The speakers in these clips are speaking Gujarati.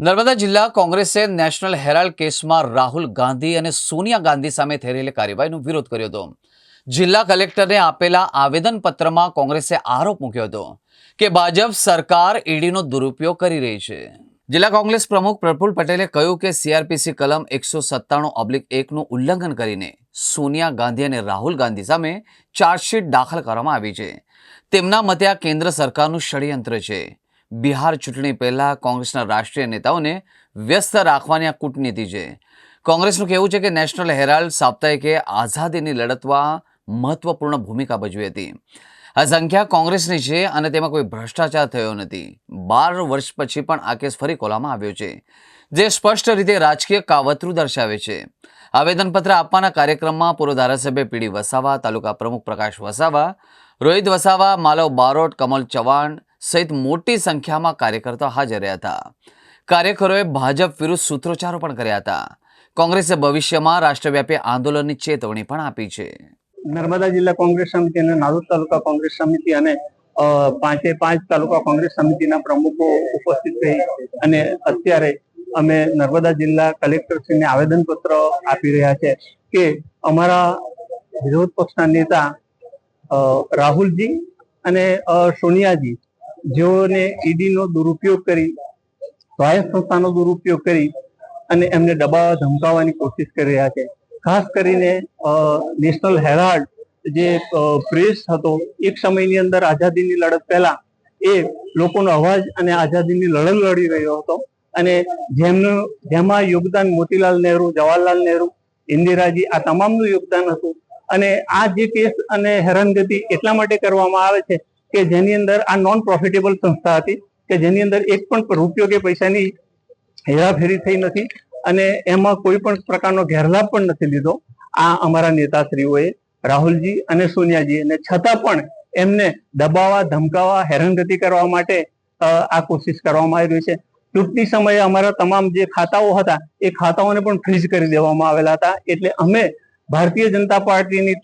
નર્મદા જિલ્લા કોંગ્રેસે નેશનલ હેરાલ્ડ કેસમાં રાહુલ ગાંધી અને સોનિયા ગાંધી સામે થઈ રહેલી કાર્યવાહીનો વિરોધ કર્યો હતો. જિલ્લા કલેક્ટરને આપેલા આવેદનપત્રમાં કોંગ્રેસે આરોપ મૂક્યો હતો કે ભાજપ સરકાર ઈડીનો દુરુપયોગ કરી રહી છે. જિલ્લા કોંગ્રેસ પ્રમુખ પ્રફુલ પટેલે કહ્યું કે સીઆરપીસી કલમ એકસો સત્તાણું ઓબ્લિક એકનું ઉલ્લંઘન કરીને સોનિયા ગાંધી અને રાહુલ ગાંધી સામે ચાર્જશીટ દાખલ કરવામાં આવી છે. તેમના મતે આ કેન્દ્ર સરકારનું ષડયંત્ર છે. બિહાર ચૂંટણી પહેલાં કોંગ્રેસના રાષ્ટ્રીય નેતાઓને વ્યસ્ત રાખવાની આ કૂટનીતિ છે. કોંગ્રેસનું કહેવું છે કે નેશનલ હેરાલ્ડ સાપ્તાહિકે આઝાદીની લડતમાં મહત્વપૂર્ણ ભૂમિકા ભજવી હતી. આ સંખ્યા કોંગ્રેસની છે અને તેમાં કોઈ ભ્રષ્ટાચાર થયો નથી. બાર વર્ષ પછી પણ આ કેસ ફરી ખોલવામાં આવ્યો છે, જે સ્પષ્ટ રીતે રાજકીય કાવતરું દર્શાવે છે. આવેદનપત્ર આપવાના કાર્યક્રમમાં પૂર્વ ધારાસભ્ય પીડી વસાવા, તાલુકા પ્રમુખ પ્રકાશ વસાવા, રોહિત વસાવા, માલવ બારોટ, કમલ ચૌહાણ સહિત મોટી સંખ્યામાં કાર્યકર્તાઓ હાજર રહ્યા હતા. કાર્યકરોએ ભાજપ વિરુદ્ધ સૂત્રોચ્ચારો પણ કર્યા હતા. કોંગ્રેસે ભવિષ્યમાં રાષ્ટ્રવ્યાપી આંદોલનની ચેતવણી પણ આપી છે. નર્મદા જિલ્લા કોંગ્રેસ સમિતિ અને નારોદ તાલુકા કોંગ્રેસ સમિતિ અને પાંચે પાંચ તાલુકા કોંગ્રેસ સમિતિના પ્રમુખો ઉપસ્થિત રહી અને અત્યારે અમે નર્મદા જિલ્લા કલેક્ટરશ્રીને આવેદનપત્ર આપી રહ્યા છે કે અમારા વિરોધ પક્ષના નેતા રાહુલજી અને સોનિયાજી જેઓને ઈડીનો દુરુપયોગ કરી, સ્વાયત્ત સંસ્થાનો દુરુપયોગ કરી અને એમને દબાવવા ધમકાવવાની કોશિશ કરી રહ્યા છે. ખાસ કરીને નેશનલ હેરાલ્ડ જે પ્રેસ હતો, એક સમયની અંદર આઝાદીની લડત પહેલા એ લોકોનો અવાજ અને આઝાદીની લડત લડી રહ્યો હતો અને જેમનું, જેમાં યોગદાન મોતીલાલ નહેરુ, જવાહરલાલ નહેરુ, ઇન્દિરાજી, આ તમામનું યોગદાન હતું. અને આ જે કેસ અને હેરાનગતિ એટલા માટે કરવામાં આવે છે કે જેની અંદર આ નોન પ્રોફિટેબલ સંસ્થા હતી, કે જેની અંદર એક પણ રૂપિયો કે પૈસાની હેરાફેરી થઈ નથી અને એમાં કોઈ પણ પ્રકારનો ગેરલાભ પણ નથી લીધો. આ અમારા નેતાશ્રીઓએ, રાહુલજી અને સોનિયાજી. અને છતાં પણ એમને દબાવવા, ધમકાવવા, હેરાનગતિ કરવા માટે આ કોશિશ કરવામાં આવી રહી છે. ચૂંટણી સમયે અમારા તમામ જે ખાતાઓ હતા, એ ખાતાઓને પણ ફ્રીઝ કરી દેવામાં આવેલા હતા. એટલે અમે ભારતીય જનતા પાર્ટીની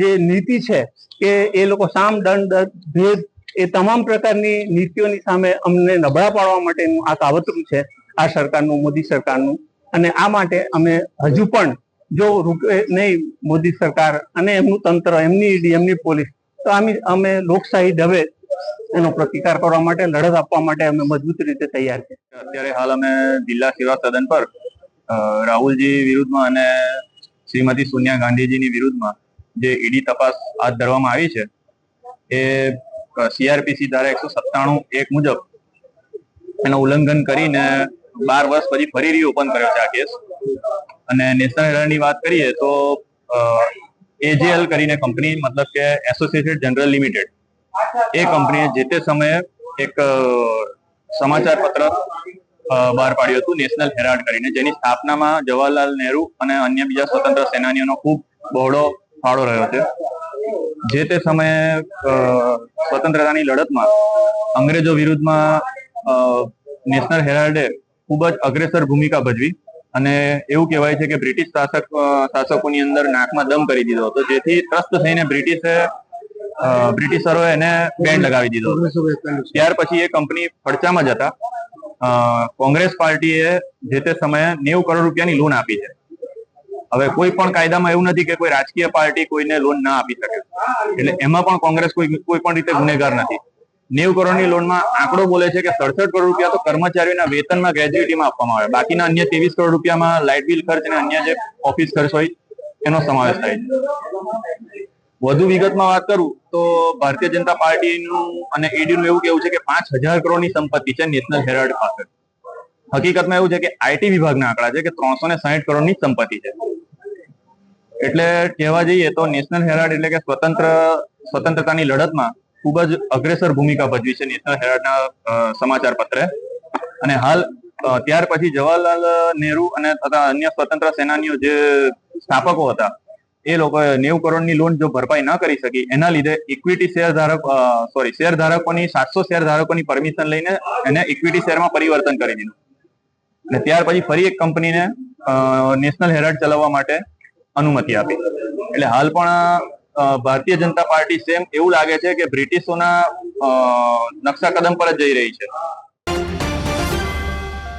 જે નીતિ છે કે એ લોકો સામ, દંડ ભેદ એ તમામ પ્રકારની નીતિઓની સામે અમને નબળા પાડવા માટેનું આ કાવતરું છે, આ સરકારનું, મોદી સરકારનું. અને આ માટે અમે હજુ પણ જો રૂપે નહીં મોદી સરકાર અને એમનું તંત્ર, એમની ઈડી, એમની પોલીસ, તો આમી, અમે લોકશાહી ઢબે એનો પ્રતિકાર કરવા માટે, લડત આપવા માટે અમે મજબૂત રીતે તૈયાર છે અત્યારે હાલ અમે જિલ્લા સેવા સદન પર રાહુલજી વિરુદ્ધમાં અને શ્રીમતી સોનિયા ગાંધીજીની વિરુદ્ધમાં જે ઈડી તપાસ હાથ ધરવામાં આવી છે, એ સીઆરપીસી ધારા એકસો સત્તાણું એક મુજબ એનું ઉલ્લંઘન કરીને બાર વર્ષ પછી ફરી રીઓપન કર્યો છે આ કેસ. અને નેશનલ હેરાની વાત કરીએ તો એજેએલ કરીને કંપની મતલબ કે એસોસિએટેડ જનરલ લિમિટેડ એ કંપનીએ જે તે સમયે એક સમાચાર પત્ર બહાર પાડ્યું હતું નેશનલ હેરાલ્ડ કરીને જેની સ્થાપનામાં જવાહરલાલ નહેરુ અને અન્ય બીજા સ્વતંત્ર સેનાનીઓનો ખૂબ બહોળો ફાળો રહ્યો છે. જે તે સમયે સ્વતંત્રતાની લડતમાં અંગ્રેજો વિરુદ્ધમાં નેશનલ હેરાલ્ડે ખૂબ જ અગ્રેસર ભૂમિકા ભજવી અને એવું કહેવાય છે કે બ્રિટિશ શાસક શાસકોની અંદર નાકમાં દમ કરી દીધો હતો જેથી ત્રસ્ત થઈને બ્રિટિશે બ્રિટિશરોએ એને બેન્ડ લગાવી દીધો ત્યાર પછી એ કંપની ફડચામાં જ અ, કોંગ્રેસ પાર્ટીએ જે તે સમયે નેવું કરોડ રૂપિયાની લોન આપી છે. હવે કોઈ પણ કાયદામાં એવું નથી કે કોઈ રાજકીય પાર્ટી કોઈને લોન ના આપી શકે. એટલે એમાં પણ કોંગ્રેસ કોઈ કોઈ પણ રીતે ગુનેગાર નથી. નેવું કરોડની લોનમાં આંકડો બોલે છે કે સડસઠ કરોડ રૂપિયા તો કર્મચારીઓના વેતનમાં ગ્રેજ્યુટીમાં આપવામાં આવે. બાકીના અન્ય ત્રેવીસ કરોડ રૂપિયામાં લાઇટ બિલ ખર્ચ અને અન્ય જે ઓફિસ ખર્ચ હોય, એનો સમાવેશ થાય છે. વધુ વિગતમાં વાત કરું તો ભારતીય જનતા પાર્ટીનું અને ઈડીનું એવું કેવું છે કે પાંચ હજાર કરોડની સંપત્તિ છે નેશનલ હેરાલ્ડ પાસે. હકીકતમાં એવું છે કે આઈટી વિભાગના આંકડા છે કે ત્રણસો ને સાહીઠ કરોડની સંપત્તિ છે. એટલે કહેવા જઈએ તો નેશનલ હેરાલ્ડ એટલે કે સ્વતંત્ર, સ્વતંત્રતાની લડતમાં ખૂબ જ અગ્રેસર ભૂમિકા ભજવી છે નેશનલ હેરાલ્ડના સમાચાર પત્રે. અને હાલ ત્યાર પછી જવાહરલાલ નહેરુ અને તથા અન્ય સ્વતંત્ર સેનાનીઓ જે સ્થાપકો હતા એ લોકો નેવું કરોડની લોન જો ભરપાઈ ન કરી શકી, એના લીધે ઇક્વિટી શેર ધારક સોરી શેર ધારકોની સાતસો શેર ધારકોની પરમિશન લઈને એને ઇક્વિટી શેરમાં પરિવર્તન કરી દીધું. અને ત્યાર પછી ફરી એક કંપનીને નેશનલ હેરાલ્ડ ચલાવવા માટે અનુમતિ આપી. એટલે હાલ પણ ભારતીય જનતા પાર્ટી સેમ એવું લાગે છે કે બ્રિટિશોના નકશા કદમ પર જ જઈ રહી છે.